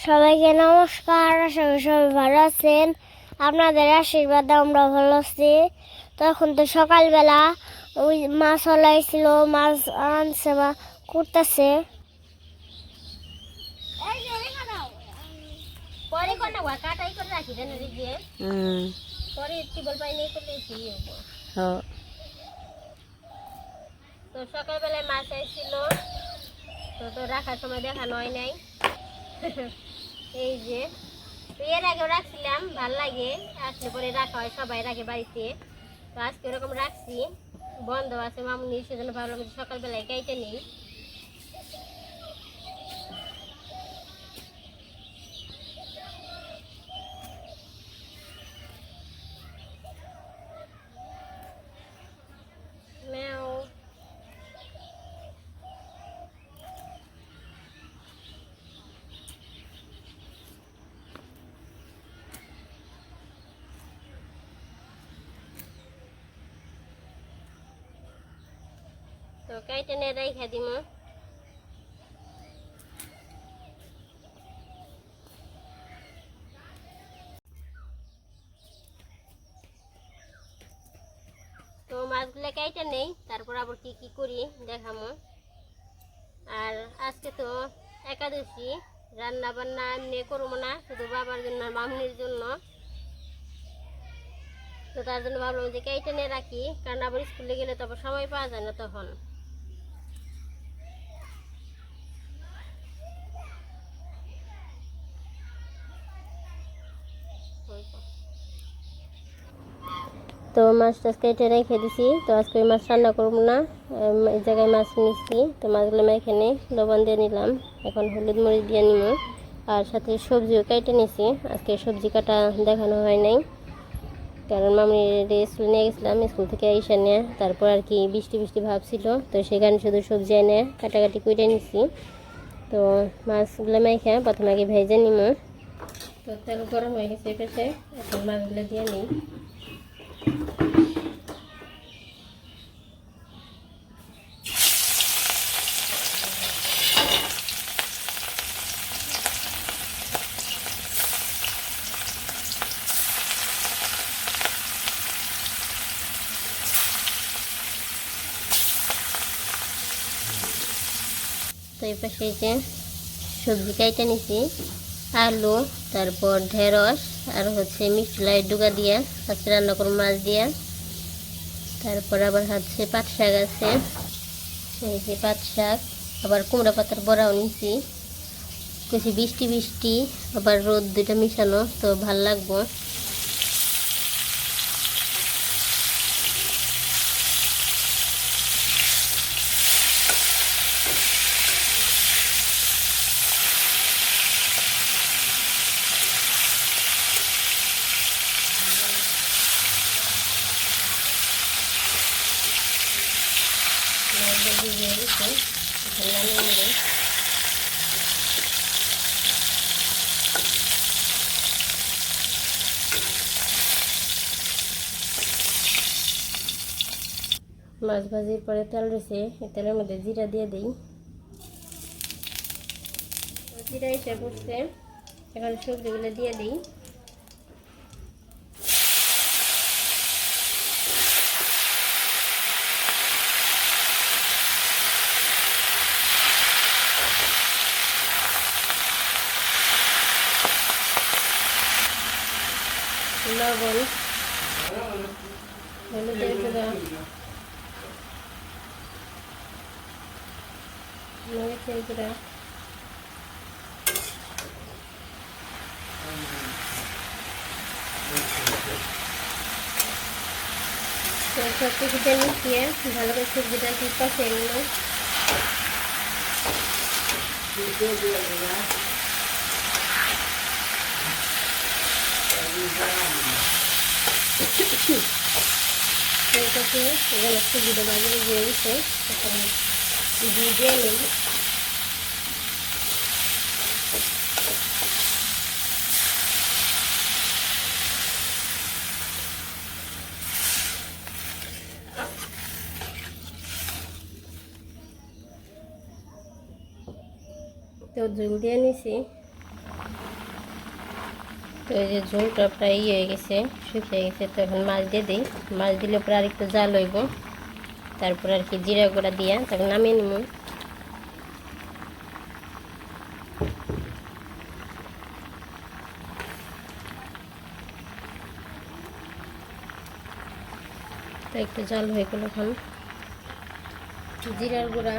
সবাইকে নমস্কার আশা করি সবাই ভালো আছেন। আপনাদের আশীর্বাদে আমরা ভালো আছি। তখন তো সকালবেলা ওই মাছ হলাইছিল মাছ আনছে বা করতেছে পরে কোন কাটাই করে রাখি দিয়ে পরে টিবল পাই নেই করলে ফ্রি হব হ্যাঁ। তো সকালবেলায় মাছ আসছিল তো তো রাখার সময় দেখানো হয় নাই। এই যে এর আগেও রাখছিলাম, ভালো লাগে। আসলে পরে রাখা হয় সবাই রাখে বাড়িতে। তো আজকে ওরকম রাখছি। বন্ধ আছে, মামুনি, সেজন্য ভাবলাম সকালবেলায় কেটে নেই। তো কাইটে নে রাইখা দিমু তো মাছগুলো কাইটে নেই, তারপর আবার কি কি করি দেখামো। আর আজকে তো একাদশী রান্না বান্না এমনি করব না, শুধু বাবার জন্য মামনির জন্য। তো তার জন্য ভাবলাম যে কেটে নিয়ে রাখি, কারণ আবার স্কুলে গেলে তো সময় পাওয়া যায় না তখন। তো মাছ টাছ কেটে রেখে দিছি। তো আজকে ওই মাছ রান্না করব না। এই জায়গায় মাছ নিচ্ছি তো মাছগুলো আমি এখানে লবণ দিয়ে নিলাম। এখন হলুদ মরিচ দিয়ে নিব। আর সাথে সবজিও কেটে নিছি। আজকে সবজি কাটা দেখানো হয় নাই। কারণ মামি স্কুল নিয়ে গেছিলাম। স্কুল থেকে এসে নিয়ে তারপর আর কি বৃষ্টি বৃষ্টি ভাব ছিল। তো সেখানে শুধু সবজি এনে কাটাকাটি করে নিছি। তো মাছগুলো মেখে প্রথমে আগে ভেজে নিব। তো তেল গরম হয়ে গেছে এখন মাছগুলো দিয়ে নিই। তো এই পাশে যে সবজি কাইটা নিছি আলু তারপর ঢেঁড়স আর হচ্ছে মিষ্টি লাইট ডুগা দিয়া আজকে রান্না করুন মাছ দিয়া। তারপর আবার হচ্ছে পাট শাক আছে। এই যে পাট শাক, আবার কুমড়া পাতার বড়াও নিছি। কিছু বৃষ্টি বৃষ্টি, আবার রোদ দুটা মিশানো, তো ভালো লাগবো। ভিজিয়ে দিচ্ছি এখন নামিয়ে মাছ ভাজির পরে তেল রয়েছে তেলের মধ্যে জিরা দিয়ে দিই। জিরা এসে পড়ছে এখন সবজিগুলো দিয়ে দিই। লবণ হলুদের গুঁড়া মরিচের গুঁড়া তো সব কিছুতে মিশিয়ে ভালো করে সবজিটা কি কষে নিল এটাকে সবজিটা বাজিয়ে দিয়ে দিচ্ছে দিয়ে তো ঝুল দিয়ে নিছি। তো এই যে ঝোলটা প্রায় ইয়ে হয়ে গেছে, শুকিয়ে গেছে, তো এখন মাছ দিয়ে দিই। মাছ দিলে পরে আর একটু জাল হইব। তারপর আর কি জিরা গুঁড়া দিয়া তারপর নামিয়ে নিব তো একটু জাল হয়ে গেল এখন। জিরার গুঁড়া।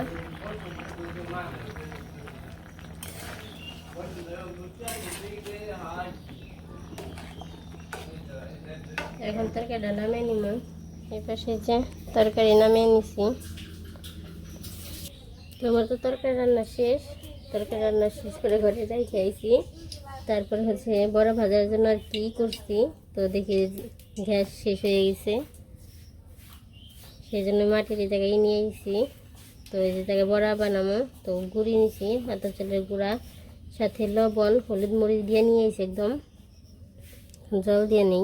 এখন তরকারিটা নামিয়ে নিব। এই পাশে যে তরকারি নামিয়ে নিছি। তোমার তো তরকারি রান্না শেষ। তরকারি রান্না শেষ করে ঘরে যাই খেয়েছি তারপরে হচ্ছে বড় ভাজার জন্য আর কি করছি, তো দেখি গ্যাস শেষ হয়ে গেছে। সেই জন্য মাটির জায়গায় নিয়ে এসেছি তো এই যে জায়গায় বড়া বানামো, তো গুঁড়ি নিছি হাতে চালের গুঁড়া, সাথে লবণ, হলুদ মরিচ দিয়ে নিয়ে এসেছি একদম। জল দিয়ে নেই।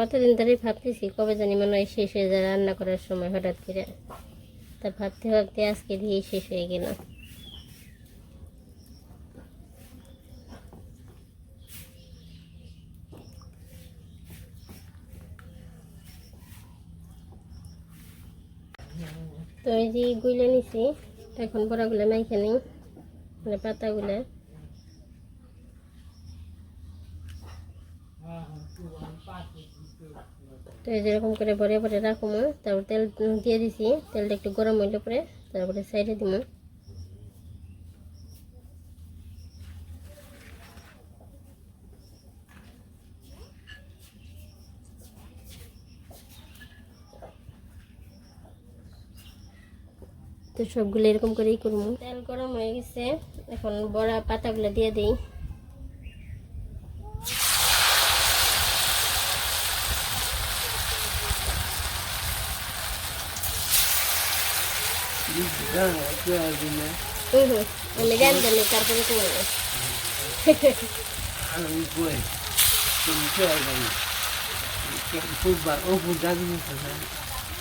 কতদিন ধরে ভাবতেছি, কবে জানি মনে হয় শেষ হয়ে যায় রান্না করার সময় হঠাৎ করে। তা ভাবতে ভাবতে আজকে দিয়েই শেষ হয়ে গেল। তো এই যে গুলে নিছি, এখন বড়াগুলো মাইখে নিই মানে পাতাগুলো। তো এই যেরকম করে ভরে ভরে রাখব তারপর তেল দিয়ে দিছি, তেলটা একটু গরম হইলে পরে তারপরে সাইডে দিব তো সবগুলো এরকম করেই করব তেল গরম হয়ে গেছে, এখন বড়া পাতাগুলো দিয়ে দিই। আমি রান্ধলে তারপরে করব আমি কই তুমি কে জানি ফুটবল ও ফুটবল হতো না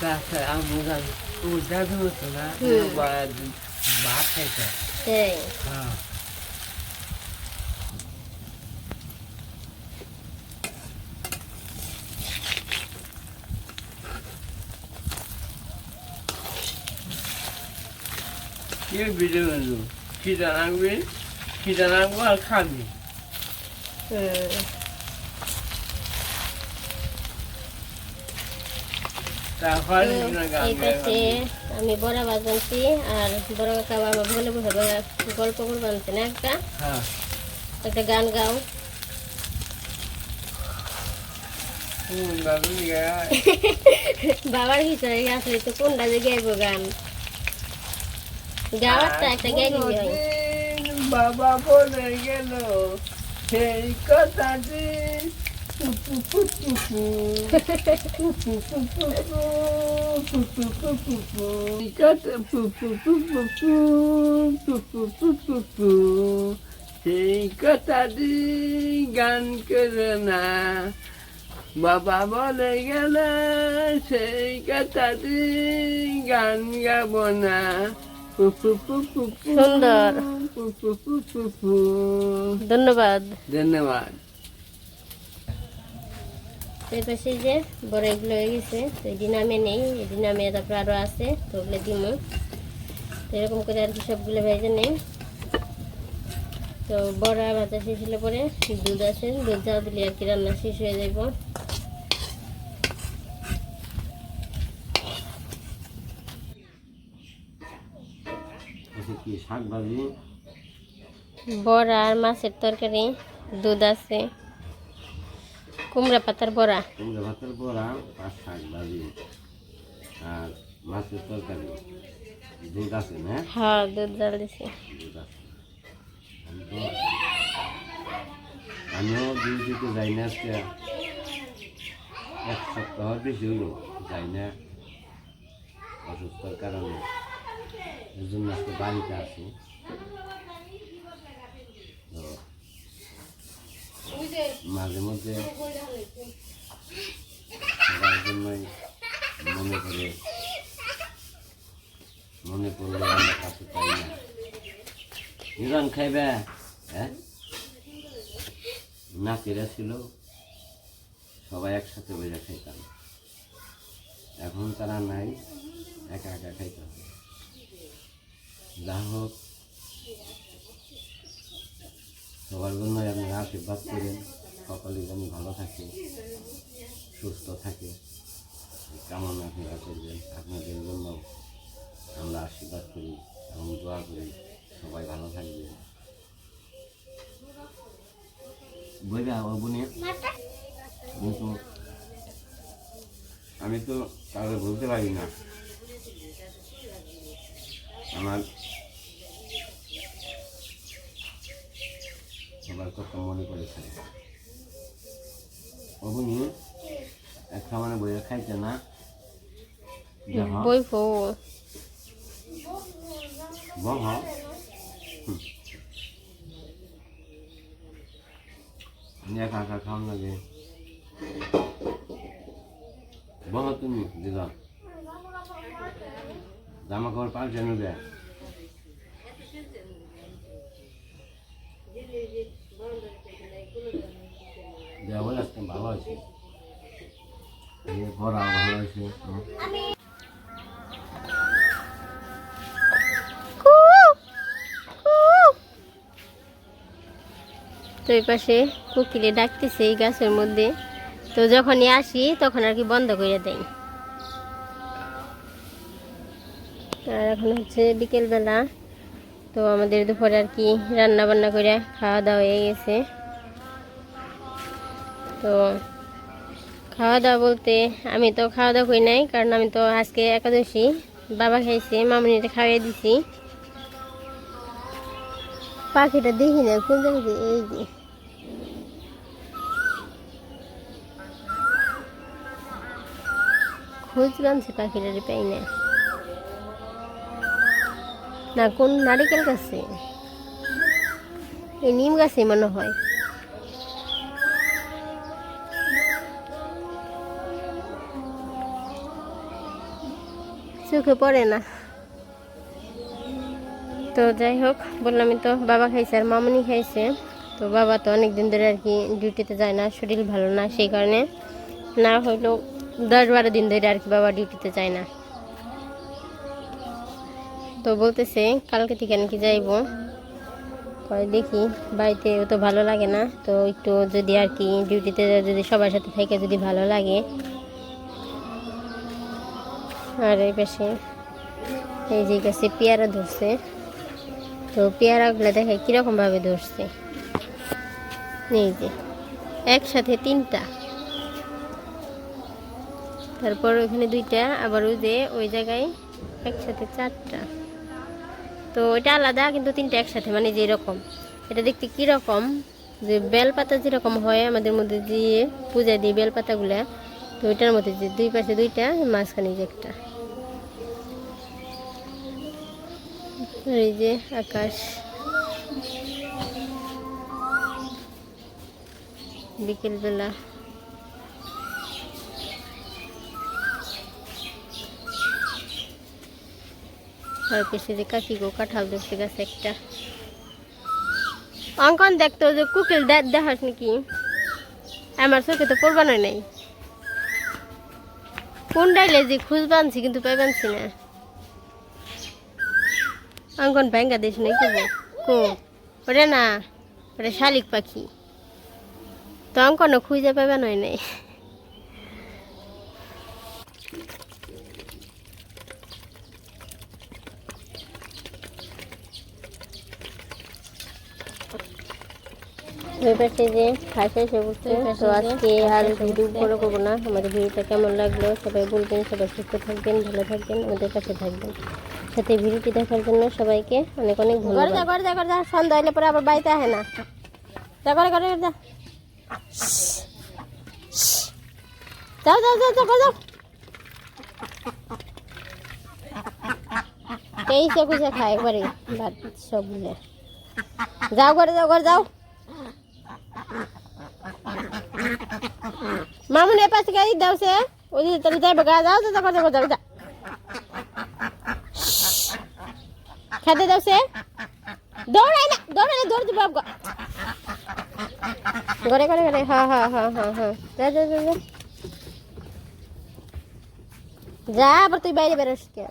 তাছাড়া আমি জানি ও দাদু হতো না ভাত খাইছে হ্যাঁ কে ভিডিও বানু খিদা লাগবে খিদা লাগবে আর খাবি? আমি বড়া বাজানছি আর বড় কাকা বলে বসে গল্প করে বানছে না একটা? হ্যাঁ। একটা গান গাও। বাবার ভিতরে আসলে তো কোনটা যে গাইব গান? গাওয়ারটা একটা দিবি বাবা বলে গেল সেই কথাটি। সেই কথাটি গান করে না বাবা বলে গেলে সেই কথাটি গান গাব না। সুন্দর। ধন্যবাদ। ধন্যবাদ। এই পাশে যে বড় এগুলো হয়ে গেছে তো এই নামে নেই এই নামে তারপর আরও আছে তো ওগুলো দিব তো এরকম করে আর কি সবগুলো ভেজে নেই। তো বড়া ভাজা শেষ হলে পরে দুধ আছে দুধ জাল দিলে আর কি রান্না শেষ হয়ে যাব কি শাক ভাজি বড়া আর মাছের তরকারি দুধ আছে। কুমড়া পাতার বড়া। কুমড়া ভাতের বড়া আর শাক ভাজি। আর মাছের তরকারি। দুধ আছে না? হ্যাঁ দুধ জাল দিছি দুধ আছে। আমি তো আমিও ডিউটিতে যাই না আজকে। এক সপ্তাহ বেশি হলো যাই না। অসুস্থর কারণে। এর জন্য আজকে বাড়িতে আসি মাঝে মধ্যে সবার জন্যই মনে করে, মনে করলে আমরা কাছে পাই না। নিরান খাইবে হ্যাঁ? নাতিরা ছিল, সবাই একসাথে বসে খাইতাম। এখন তারা নাই, একা একা খাইতাম যা হোক সবার জন্যই আপনি আশীর্বাদ করেন। সকলে যেন ভালো থাকে সুস্থ থাকে। কেমন আপনারা করবেন। আপনাদের জন্য আমরা আশীর্বাদ করি এবং দোয়া করি। সবাই ভালো থাকবে কিন্তু আমি তো কাউকে বলতে পারি না। আমার কথা মনে করেছে। বাবুনি একটা মানে বইয়ে খাইছে না? বই ফো বহ একা একা খাও লাগে। বহ তুমি দিদা। জামা কাপড় পাল্টে নেবে। তো এই পাশে কুকিলে ডাকতেছে এই গাছের মধ্যে। তো যখনই আসি, তখন আর কি বন্ধ করে দেয়। আর এখন হচ্ছে বিকেলবেলা। তো আমাদের দুপুরে আর কি রান্না বান্না করে খাওয়া দাওয়া হয়ে গেছে। তো খাওয়া দাওয়া বলতে আমি তো খাওয়া দাওয়া করি নাই, কারণ আমি তো আজকে একাদশী, বাবা খাইছে মামনিটা খাইয়ে দিছি। পাখিটা দেখি না কোন জায়গায় এই যে। খুঁজলাম সে পাখিটারে, পাই না না, কোন নারিকেল গাছে? এই নিম গাছে মনে হয়। চোখে পড়ে না। তো যাই হোক, বললামই তো বাবা খাইছে আর মামনি খাইছে। তো বাবা তো অনেক দিন ধরে আর কি ডিউটিতে যায় না, শরীর ভালো না, সেই কারণে না হইলেও দশ বারো দিন ধরে আর কি বাবা ডিউটিতে যায় না। তো বলতেছে, কালকে থেকে নাকি যাইবো। কয়, দেখি, বাড়িতে ও তো ভালো লাগে না, তো একটু যদি আর কি ডিউটিতে যদি সবার সাথে থেকে যদি ভালো লাগে। আর এই পাশে, এই যে গাছে, পেয়ারা ধরছে। তো পেয়ারাগুলো দেখে কীরকমভাবে ধরছে। এই যে, একসাথে তিনটা। তারপর ওইখানে দুইটা, আবার ওই যে, ওই জায়গায় একসাথে চারটা। তো এটা আলাদা, কিন্তু তিনটা একসাথে মানে যে এরকম। এটা দেখতে কীরকম, যে বেলপাতা যেরকম হয় আমাদের মধ্যে দিয়ে পূজা দিই বেলপাতাগুলা, তো ওইটার মধ্যে যে দুই পাশে দুইটা, মাঝখানে যে একটা। এই যে আকাশ। বিকেলবেলা। আর পেছনে যে কাকি গো, কাঁঠাল ধরছে গাছে একটা। অঙ্কন দেখতো যে কুকিল দেখাস নাকি? আমার চোখে তো পড়বা নয় নাই। কোন ডাইলে যে খুঁজ বানছি কিন্তু পাই বানছি না। অঙ্কন ব্যাঙ্গা দিস নাই কো কো? ওটা না ওটা শালিক পাখি। তো অঙ্কনও খুঁজে পাইবা নয় নাই। ওই পাশে যে খাসা এসে তো আজকে আর ভিডিও বড় করব না। আমাদের ভিডিওটা কেমন লাগল সবাই বলবেন সবাই সুস্থ থাকবেন ভালো থাকবেন আমাদের কাছে থাকবেন। সাথে ভিডিওটি দেখার জন্য সবাইকে অনেক অনেক ধন্যবাদ যা করে যা করে যা সন্ধ্যা হলে পরে আবার বাড়িতে আসে না। যা করে করে যা। যাও যাও যাও যাও যাও। তেইশে কুইসে খায় একবারে ভাত যাও করে যাও করে যাও। মামুনি এ পাশে গাড়ি দাও সে ওই যে তাহলে যাইবে গা যাও যাও যাও যাও যাও যাও খেতে দাও সে দৌড়াই না দৌড়াই দৌড় দিব আবগা গড়ে গড়ে গড়ে হ্যাঁ হ্যাঁ হ্যাঁ হ্যাঁ হ্যাঁ যা যা যা যা। যা আবার তুই বাইরে বেরোস কে